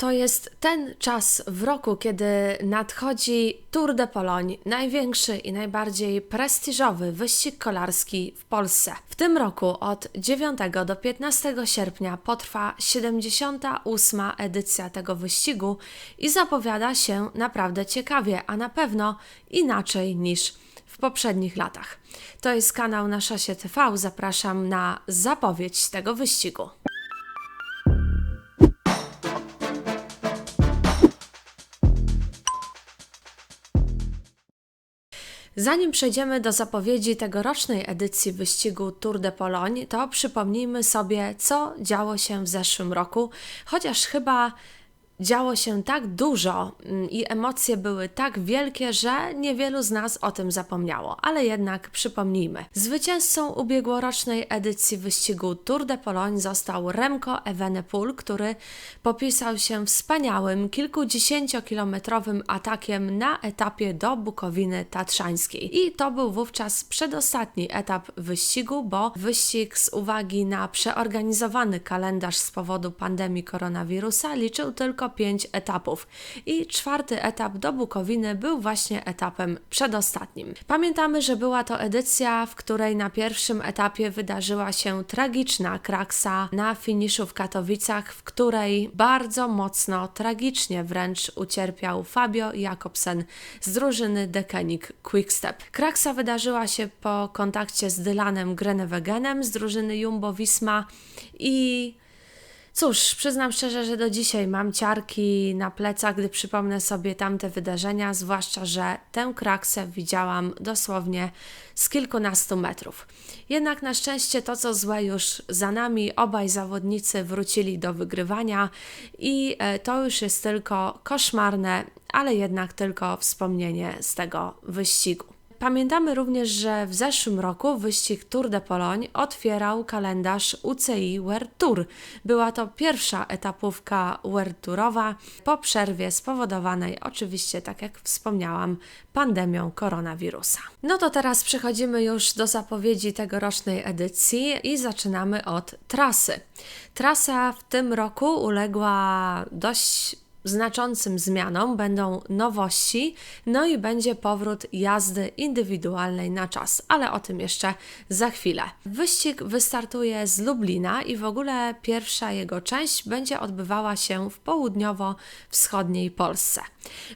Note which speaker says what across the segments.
Speaker 1: To jest ten czas w roku, kiedy nadchodzi Tour de Pologne, największy i najbardziej prestiżowy wyścig kolarski w Polsce. W tym roku od 9 do 15 sierpnia potrwa 78. edycja tego wyścigu i zapowiada się naprawdę ciekawie, a na pewno inaczej niż w poprzednich latach. To jest kanał na Szasie TV. Zapraszam na zapowiedź tego wyścigu. Zanim przejdziemy do zapowiedzi tegorocznej edycji wyścigu Tour de Pologne, to przypomnijmy sobie, co działo się w zeszłym roku, chociaż chyba działo się tak dużo mm, i emocje były tak wielkie, że niewielu z nas o tym zapomniało, ale jednak przypomnijmy. Zwycięzcą ubiegłorocznej edycji wyścigu Tour de Pologne został Remco Evenepoel, który popisał się wspaniałym kilkudziesięciokilometrowym atakiem na etapie do Bukowiny Tatrzańskiej. I to był wówczas przedostatni etap wyścigu, bo wyścig z uwagi na przeorganizowany kalendarz z powodu pandemii koronawirusa liczył tylko pięć etapów i czwarty etap do Bukowiny był właśnie etapem przedostatnim. Pamiętamy, że była to edycja, w której na pierwszym etapie wydarzyła się tragiczna kraksa na finiszu w Katowicach, w której bardzo mocno, tragicznie wręcz ucierpiał Fabio Jakobsen z drużyny Dekenik Quickstep. Kraksa wydarzyła się po kontakcie z Dylanem Grenewegenem z drużyny Jumbo-Visma i Cóż, przyznam szczerze, że do dzisiaj mam ciarki na plecach, gdy przypomnę sobie tamte wydarzenia, zwłaszcza, że tę kraksę widziałam dosłownie z kilkunastu metrów. Jednak na szczęście to, co złe już za nami, obaj zawodnicy wrócili do wygrywania i e, to już jest tylko koszmarne, ale jednak tylko wspomnienie z tego wyścigu. Pamiętamy również, że w zeszłym roku wyścig Tour de Pologne otwierał kalendarz UCI World Tour. Była to pierwsza etapówka World Tourowa po przerwie spowodowanej oczywiście, tak jak wspomniałam, pandemią koronawirusa. No to teraz przechodzimy już do zapowiedzi tegorocznej edycji i zaczynamy od trasy. Trasa w tym roku uległa dość znaczącym zmianom będą nowości, no i będzie powrót jazdy indywidualnej na czas, ale o tym jeszcze za chwilę. Wyścig wystartuje z Lublina i w ogóle pierwsza jego część będzie odbywała się w południowo-wschodniej Polsce.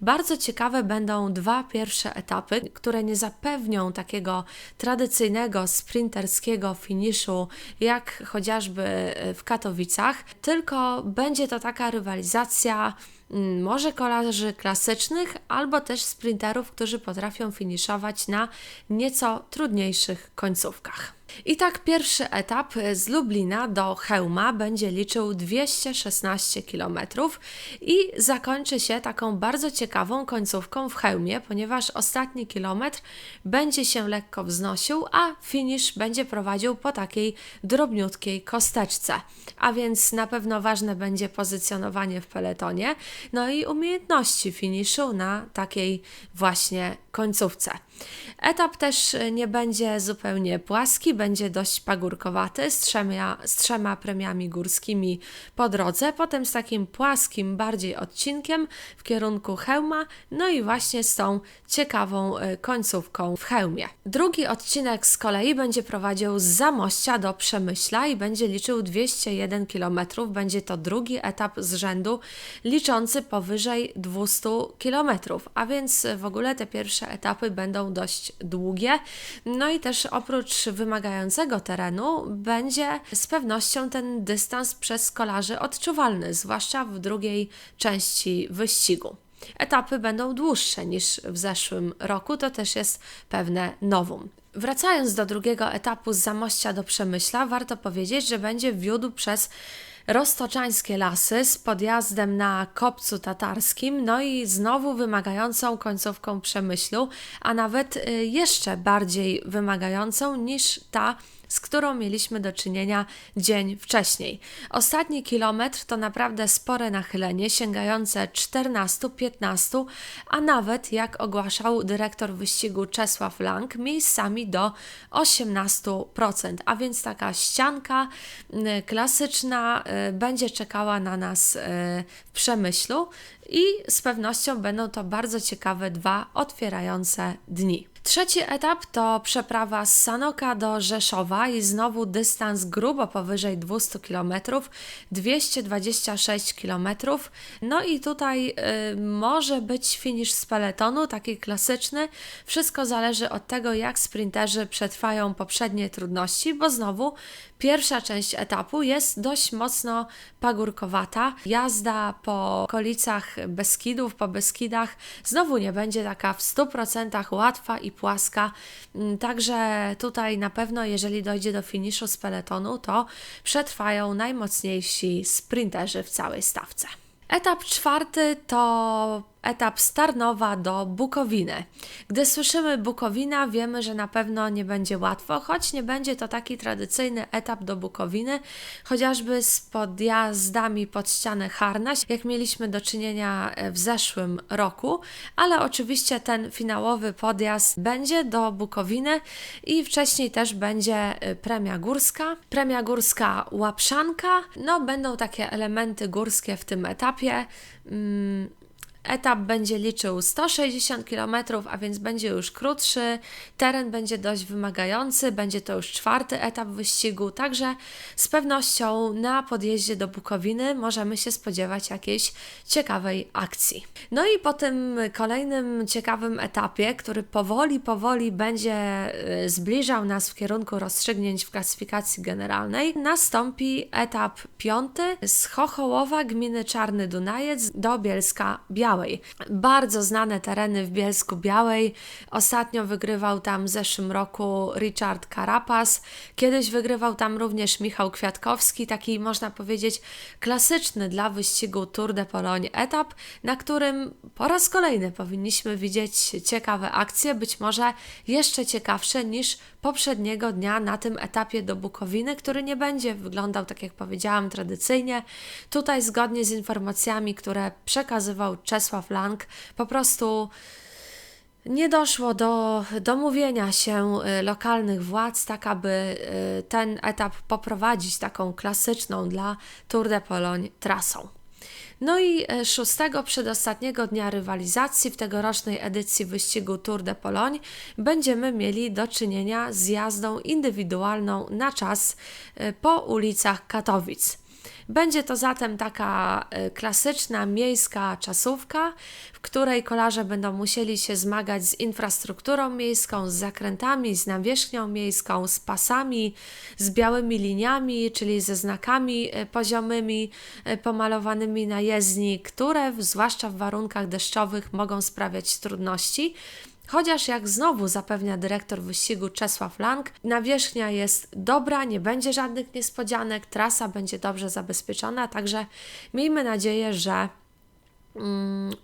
Speaker 1: Bardzo ciekawe będą dwa pierwsze etapy, które nie zapewnią takiego tradycyjnego sprinterskiego finiszu, jak chociażby w Katowicach, tylko będzie to taka rywalizacja może kolarzy klasycznych, albo też sprinterów, którzy potrafią finiszować na nieco trudniejszych końcówkach. I tak pierwszy etap z Lublina do Chełma będzie liczył 216 km i zakończy się taką bardzo ciekawą końcówką w Chełmie, ponieważ ostatni kilometr będzie się lekko wznosił, a finisz będzie prowadził po takiej drobniutkiej kosteczce. A więc na pewno ważne będzie pozycjonowanie w peletonie, no i umiejętności finiszu na takiej właśnie końcówce. Etap też nie będzie zupełnie płaski, będzie dość pagórkowaty, z trzema, z trzema premiami górskimi po drodze, potem z takim płaskim bardziej odcinkiem w kierunku hełma, no i właśnie z tą ciekawą y, końcówką w hełmie. Drugi odcinek z kolei będzie prowadził z Zamościa do Przemyśla i będzie liczył 201 km. Będzie to drugi etap z rzędu liczący powyżej 200 km, a więc w ogóle te pierwsze etapy będą dość długie. No i też oprócz wymagającego terenu będzie z pewnością ten dystans przez kolarzy odczuwalny, zwłaszcza w drugiej części wyścigu. Etapy będą dłuższe niż w zeszłym roku, to też jest pewne nowum. Wracając do drugiego etapu z Zamościa do Przemyśla, warto powiedzieć, że będzie wiódł przez roztoczańskie lasy z podjazdem na kopcu tatarskim, no i znowu wymagającą końcówką przemyślu, a nawet y, jeszcze bardziej wymagającą niż ta z którą mieliśmy do czynienia dzień wcześniej. Ostatni kilometr to naprawdę spore nachylenie, sięgające 14-15, a nawet, jak ogłaszał dyrektor wyścigu Czesław Lang, miejscami do 18%, a więc taka ścianka klasyczna y, będzie czekała na nas y, w przemyślu i z pewnością będą to bardzo ciekawe dwa otwierające dni. Trzeci etap to przeprawa z Sanoka do Rzeszowa i znowu dystans grubo powyżej 200 km, 226 km. No i tutaj y, może być finisz z peletonu, taki klasyczny. Wszystko zależy od tego, jak sprinterzy przetrwają poprzednie trudności, bo znowu Pierwsza część etapu jest dość mocno pagórkowata. Jazda po okolicach Beskidów, po Beskidach znowu nie będzie taka w 100% łatwa i płaska. Mm, także tutaj na pewno, jeżeli dojdzie do finiszu z peletonu, to przetrwają najmocniejsi sprinterzy w całej stawce. Etap czwarty to etap Starnowa do Bukowiny. Gdy słyszymy Bukowina, wiemy, że na pewno nie będzie łatwo, choć nie będzie to taki tradycyjny etap do Bukowiny, chociażby z podjazdami pod ścianę Harnaś, jak mieliśmy do czynienia w zeszłym roku, ale oczywiście ten finałowy podjazd będzie do Bukowiny i wcześniej też będzie y, premia górska, premia górska Łapszanka, no będą takie elementy górskie w tym etapie. Mm, Etap będzie liczył 160 km, a więc będzie już krótszy. Teren będzie dość wymagający, będzie to już czwarty etap wyścigu, także z pewnością na podjeździe do Bukowiny możemy się spodziewać jakiejś ciekawej akcji. No i po tym kolejnym ciekawym etapie, który powoli, powoli będzie y, zbliżał nas w kierunku rozstrzygnięć w klasyfikacji generalnej, nastąpi etap piąty z Chochołowa gminy Czarny Dunajec do Bielska Biała. Białej. Bardzo znane tereny w Bielsku Białej. Ostatnio wygrywał tam w zeszłym roku Richard Carapaz. Kiedyś wygrywał tam również Michał Kwiatkowski, taki można powiedzieć klasyczny dla wyścigu Tour de Pologne etap, na którym po raz kolejny powinniśmy widzieć ciekawe akcje, być może jeszcze ciekawsze niż poprzedniego dnia na tym etapie do Bukowiny, który nie będzie wyglądał tak jak powiedziałam tradycyjnie. Tutaj zgodnie z informacjami, które przekazywał Czesław Lang, po prostu nie doszło do domówienia się y, lokalnych władz, tak aby y, ten etap poprowadzić taką klasyczną dla Tour de Pologne trasą. No i e, szóstego, przedostatniego dnia rywalizacji w tegorocznej edycji wyścigu Tour de Pologne będziemy mieli do czynienia z jazdą indywidualną na czas po ulicach Katowic. Będzie to zatem taka e, klasyczna miejska czasówka, w której kolarze będą musieli się zmagać z infrastrukturą miejską, z zakrętami, z nawierzchnią miejską, z pasami, z białymi liniami, czyli ze znakami e, poziomymi e, pomalowanymi na jezdni, które zwłaszcza w warunkach deszczowych mogą sprawiać trudności. Chociaż jak znowu zapewnia dyrektor wyścigu Czesław Lang, nawierzchnia jest dobra, nie będzie żadnych niespodzianek, trasa będzie dobrze zabezpieczona, także miejmy nadzieję, że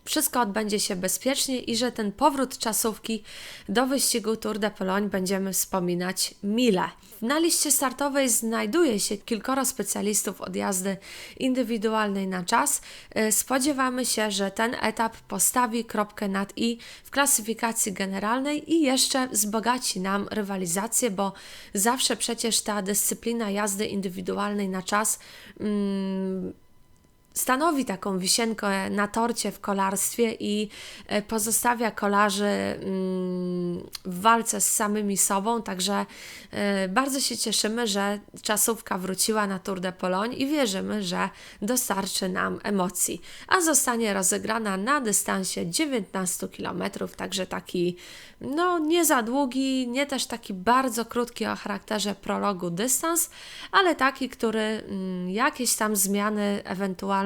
Speaker 1: wszystko odbędzie się bezpiecznie i że ten powrót czasówki do wyścigu Tour de Pologne będziemy wspominać mile. Na liście startowej znajduje się kilkoro specjalistów od jazdy indywidualnej na czas. Y, spodziewamy się, że ten etap postawi kropkę nad i w klasyfikacji generalnej i jeszcze wzbogaci nam rywalizację, bo zawsze przecież ta dyscyplina jazdy indywidualnej na czas. Hmm, stanowi taką wisienkę na torcie w kolarstwie i e, pozostawia kolarzy mm, w walce z samymi sobą, także e, bardzo się cieszymy, że czasówka wróciła na Tour de Pologne i wierzymy, że dostarczy nam emocji, a zostanie rozegrana na dystansie 19 km, także taki no nie za długi, nie też taki bardzo krótki o charakterze prologu dystans, ale taki, który mm, jakieś tam zmiany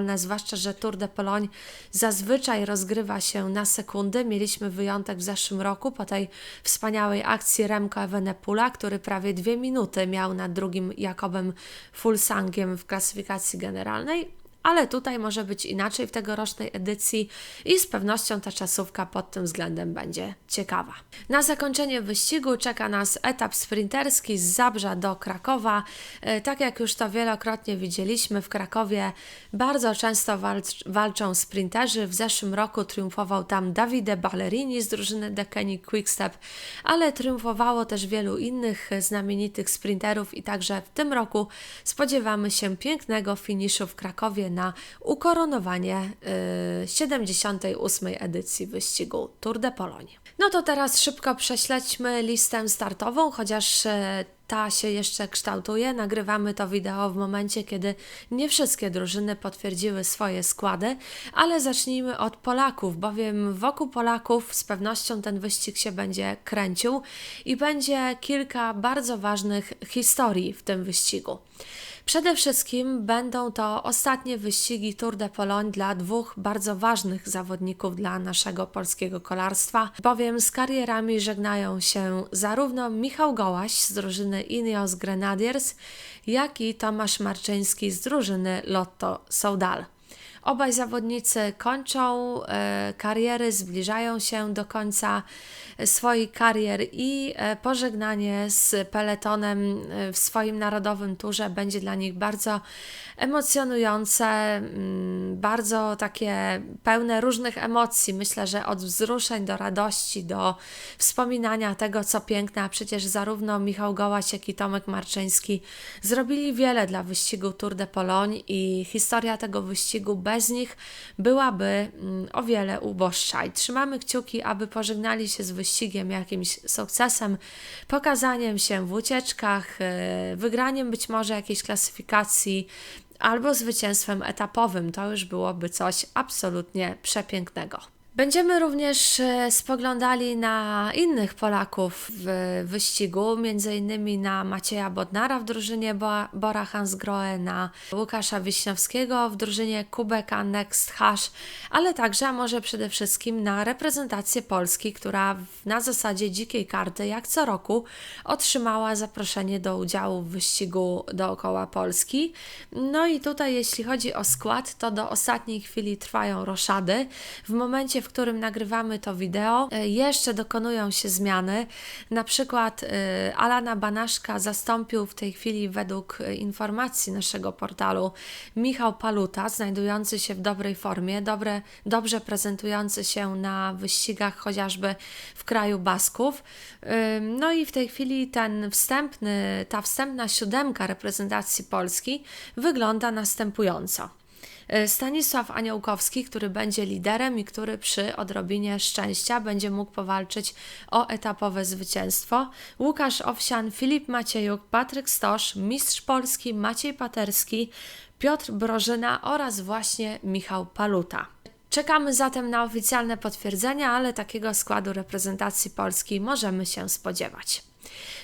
Speaker 1: ewentualne, zwłaszcza, że Tour de Pologne zazwyczaj rozgrywa się na sekundy. Mieliśmy wyjątek w zeszłym roku po tej wspaniałej akcji Remco Evenepoela, który prawie dwie minuty miał nad drugim Jakobem Fulsangiem w klasyfikacji generalnej ale tutaj może być inaczej w tegorocznej edycji i z pewnością ta czasówka pod tym względem będzie ciekawa. Na zakończenie wyścigu czeka nas etap sprinterski z Zabrza do Krakowa. E, tak jak już to wielokrotnie widzieliśmy, w Krakowie bardzo często walcz, walczą sprinterzy. W zeszłym roku triumfował tam Davide Ballerini z drużyny Dekeni Quickstep, ale triumfowało też wielu innych znamienitych sprinterów i także w tym roku spodziewamy się pięknego finiszu w Krakowie na ukoronowanie y, 78. edycji wyścigu Tour de Pologne. No to teraz szybko prześledźmy listę startową, chociaż y, ta się jeszcze kształtuje. Nagrywamy to wideo w momencie, kiedy nie wszystkie drużyny potwierdziły swoje składy, ale zacznijmy od Polaków, bowiem wokół Polaków z pewnością ten wyścig się będzie kręcił i będzie kilka bardzo ważnych historii w tym wyścigu. Przede wszystkim będą to ostatnie wyścigi Tour de Pologne dla dwóch bardzo ważnych zawodników dla naszego polskiego kolarstwa, bowiem z karierami żegnają się zarówno Michał Gołaś z drużyny Ineos Grenadiers, jak i Tomasz Marczyński z drużyny Lotto Soudal. Obaj zawodnicy kończą e, kariery, zbliżają się do końca swoich karier i e, pożegnanie z peletonem e, w swoim narodowym turze będzie dla nich bardzo emocjonujące, mm, bardzo takie pełne różnych emocji. Myślę, że od wzruszeń do radości, do wspominania tego, co piękne, a przecież zarówno Michał Gołaś, jak i Tomek Marczyński zrobili wiele dla wyścigu Tour de Pologne i historia tego wyścigu bez nich byłaby mm, o wiele uboższa. I trzymamy kciuki, aby pożegnali się z wyścigiem jakimś sukcesem, pokazaniem się w ucieczkach, e, wygraniem być może jakiejś klasyfikacji, albo zwycięstwem etapowym. To już byłoby coś absolutnie przepięknego. Będziemy również e, spoglądali na innych Polaków w wyścigu, między innymi na Macieja Bodnara w drużynie Bora Hansgrohe, na Łukasza Wiśniowskiego w drużynie Kubeka Next Hash, ale także, a może przede wszystkim na reprezentację Polski, która na zasadzie dzikiej karty, jak co roku, otrzymała zaproszenie do udziału w wyścigu dookoła Polski. No i tutaj, jeśli chodzi o skład, to do ostatniej chwili trwają roszady. W momencie, w którym nagrywamy to wideo, e, jeszcze dokonują się zmiany. Na przykład e, Alana Banaszka zastąpił w tej chwili według e, informacji naszego portalu Michał Paluta, znajdujący się w dobrej formie, dobre, dobrze prezentujący się na wyścigach chociażby w kraju Basków. No i w tej chwili ten wstępny, ta wstępna siódemka reprezentacji Polski wygląda następująco. E, Stanisław Aniołkowski, który będzie liderem i który przy odrobinie szczęścia będzie mógł powalczyć o etapowe zwycięstwo. Łukasz Owsian, Filip Maciejuk, Patryk Stosz, Mistrz Polski Maciej Paterski, Piotr Brożyna oraz właśnie Michał Paluta. Czekamy zatem na oficjalne potwierdzenia, ale takiego składu reprezentacji Polski możemy się spodziewać.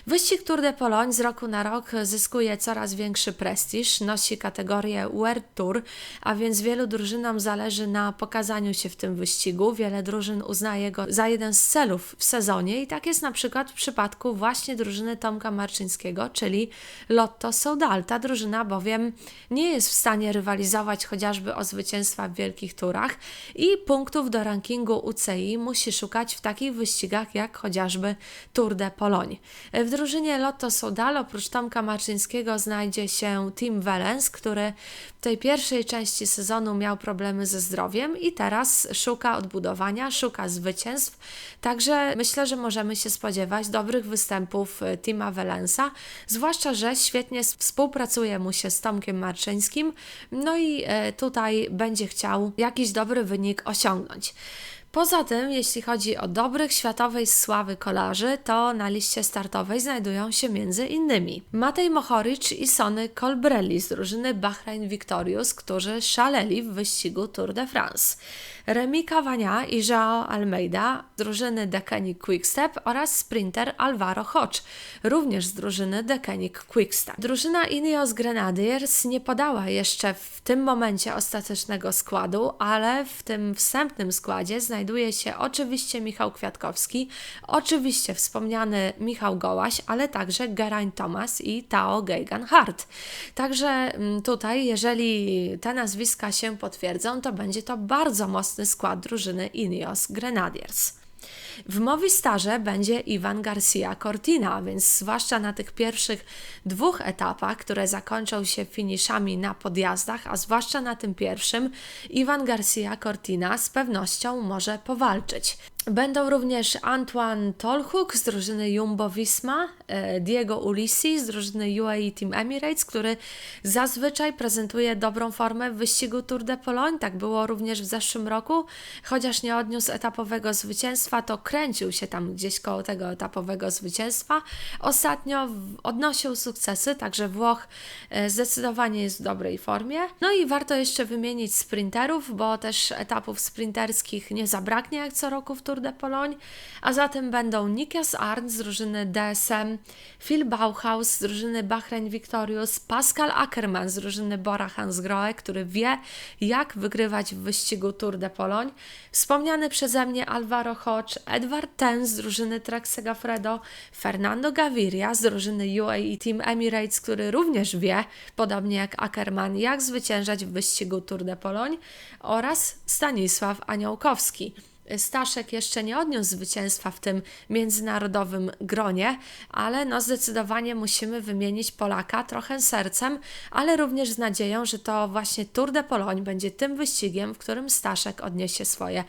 Speaker 1: Wyścig Tour de Pologne z roku na rok zyskuje coraz większy prestiż, nosi kategorię World Tour, a więc wielu drużynom zależy na pokazaniu się w tym wyścigu. Wiele drużyn uznaje go za jeden z celów w sezonie i tak jest na przykład w przypadku właśnie drużyny Tomka Marczyńskiego, czyli Lotto Soudal. Ta drużyna bowiem nie jest w stanie rywalizować chociażby o zwycięstwa w wielkich turach i punktów do rankingu UCI musi szukać w takich wyścigach jak chociażby Tour de Pologne. W drużynie Lotto Soudal oprócz Tomka Marczyńskiego znajdzie się Tim Wellens, który w tej pierwszej części sezonu miał problemy ze zdrowiem i teraz szuka odbudowania, szuka zwycięstw. Także myślę, że możemy się spodziewać dobrych występów e, Tima Wellensa, zwłaszcza, że świetnie współpracuje mu się z Tomkiem Marczyńskim, no i e, tutaj będzie chciał jakiś dobry wynik osiągnąć. Poza tym, jeśli chodzi o dobrych światowej sławy kolarzy, to na liście startowej znajdują się między innymi Matej Mohoric i Sony Colbrelli z drużyny Bahrain Victorious, którzy szaleli w wyścigu Tour de France. Remy Cavagna i João Almeida z drużyny Decanic Quickstep oraz sprinter Alvaro Hodge, również z drużyny Decanic Quickstep. Drużyna Ineos Grenadiers nie podała jeszcze w tym momencie ostatecznego składu, ale w tym wstępnym składzie znajduje się oczywiście Michał Kwiatkowski, oczywiście wspomniany Michał Gołaś, ale także Geraint Thomas i Tao Geigan Hart. Także mm, tutaj, jeżeli te nazwiska się potwierdzą, to będzie to bardzo skład drużyny Ineos Grenadiers. W Movistarze będzie Iwan Garcia Cortina, więc zwłaszcza na tych pierwszych dwóch etapach, które zakończą się finiszami na podjazdach, a zwłaszcza na tym pierwszym, Iwan Garcia Cortina z pewnością może powalczyć. Będą również Antoine Tolhuk z drużyny Jumbo Visma, Diego Ulisi z drużyny UAE Team Emirates, który zazwyczaj prezentuje dobrą formę w wyścigu Tour de Pologne. Tak było również w zeszłym roku, chociaż nie odniósł etapowego zwycięstwa, to kręcił się tam gdzieś koło tego etapowego zwycięstwa. Ostatnio odnosił sukcesy, także Włoch e, zdecydowanie jest w dobrej formie. No i warto jeszcze wymienić sprinterów, bo też etapów sprinterskich nie zabraknie jak co roku w Tour de Pologne, a zatem będą Nikias Arndt z drużyny DSM, Phil Bauhaus z drużyny Bahrain Victorious, Pascal Ackermann z drużyny Bora Hansgrohe, który wie, jak wygrywać w wyścigu Tour de Pologne, wspomniany przeze mnie Alvaro Hodge, Edward Ten z drużyny Trek Segafredo, Fernando Gaviria z drużyny UAE Team Emirates, który również wie, podobnie jak Ackermann, jak zwyciężać w wyścigu Tour de Pologne oraz Stanisław Aniołkowski. Staszek jeszcze nie odniósł zwycięstwa w tym międzynarodowym gronie, ale no zdecydowanie musimy wymienić Polaka trochę sercem, ale również z nadzieją, że to właśnie Tour de Pologne będzie tym wyścigiem, w którym Staszek odniesie swoje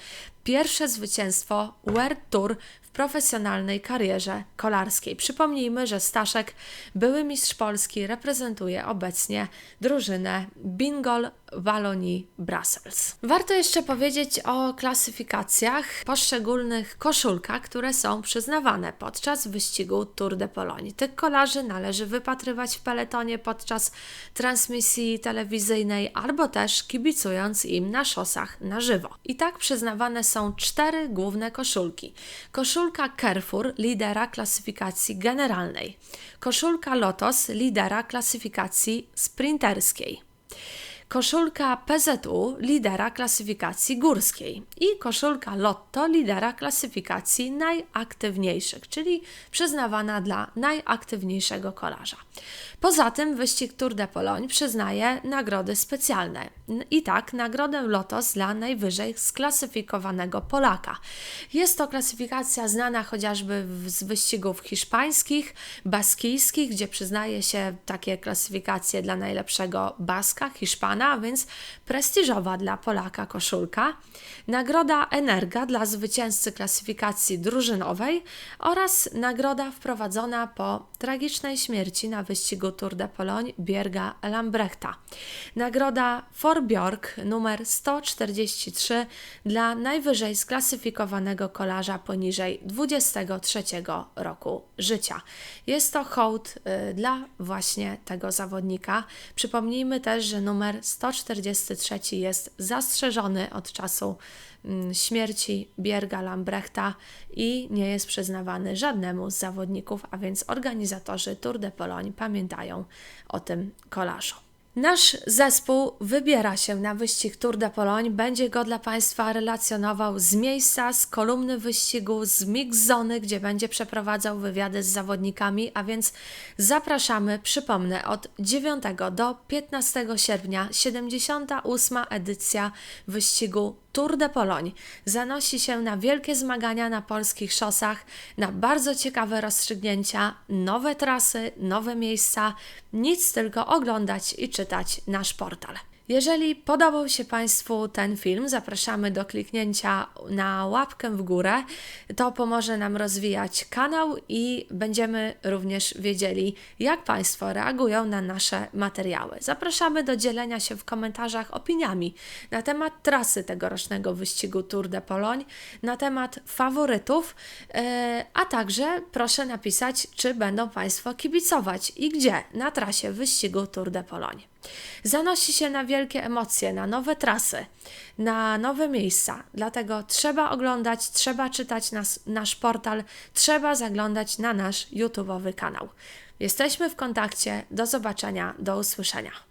Speaker 1: pierwsze zwycięstwo World Tour w profesjonalnej karierze kolarskiej. Przypomnijmy, że Staszek, były mistrz Polski, reprezentuje obecnie drużynę Bingol Walonii Brussels. Warto jeszcze powiedzieć o klasyfikacjach poszczególnych koszulkach, które są przyznawane podczas wyścigu Tour de Pologne. Tych kolarzy należy wypatrywać w peletonie podczas transmisji telewizyjnej albo też kibicując im na szosach na żywo. I tak przyznawane są są cztery główne koszulki. Koszulka Carrefour, lidera klasyfikacji generalnej. Koszulka Lotos, lidera klasyfikacji sprinterskiej koszulka PZU lidera klasyfikacji górskiej i koszulka Lotto lidera klasyfikacji najaktywniejszych, czyli przyznawana dla najaktywniejszego kolarza. Poza tym wyścig Tour de Pologne przyznaje nagrody specjalne. I tak nagrodę Lotos dla najwyżej sklasyfikowanego Polaka. Jest to klasyfikacja znana chociażby z wyścigów hiszpańskich, baskijskich, gdzie przyznaje się takie klasyfikacje dla najlepszego Baska, Hiszpana, a więc prestiżowa dla Polaka koszulka. Nagroda Energa dla zwycięzcy klasyfikacji drużynowej oraz nagroda wprowadzona po tragicznej śmierci na wyścigu Tour de Pologne Bierga Lambrechta. Nagroda For Bjork numer 143 dla najwyżej sklasyfikowanego kolarza poniżej 23 roku życia. Jest to hołd y, dla właśnie tego zawodnika. Przypomnijmy też, że numer 143 jest zastrzeżony od czasu mm, śmierci Bierga Lambrechta i nie jest przyznawany żadnemu z zawodników, a więc organizatorzy Tour de Pologne pamiętają o tym kolarzu. Nasz zespół wybiera się na wyścig Tour de Pologne. Będzie go dla Państwa relacjonował z miejsca, z kolumny wyścigu, z mix zony, gdzie będzie przeprowadzał wywiady z zawodnikami, a więc zapraszamy, przypomnę, od 9 do 15 sierpnia 78. edycja wyścigu Tour de Pologne zanosi się na wielkie zmagania na polskich szosach, na bardzo ciekawe rozstrzygnięcia, nowe trasy, nowe miejsca. Nic tylko oglądać i czytać nasz portal. Jeżeli podobał się Państwu ten film, zapraszamy do kliknięcia na łapkę w górę. To pomoże nam rozwijać kanał i będziemy również wiedzieli, jak Państwo reagują na nasze materiały. Zapraszamy do dzielenia się w komentarzach opiniami na temat trasy tegorocznego wyścigu Tour de Pologne, na temat faworytów, e, a także proszę napisać, czy będą Państwo kibicować i gdzie na trasie wyścigu Tour de Pologne. Zanosi się na wielkie emocje, na nowe trasy, na nowe miejsca. Dlatego trzeba oglądać, trzeba czytać nas, nasz portal, trzeba zaglądać na nasz YouTube'owy kanał. Jesteśmy w kontakcie. Do zobaczenia, do usłyszenia.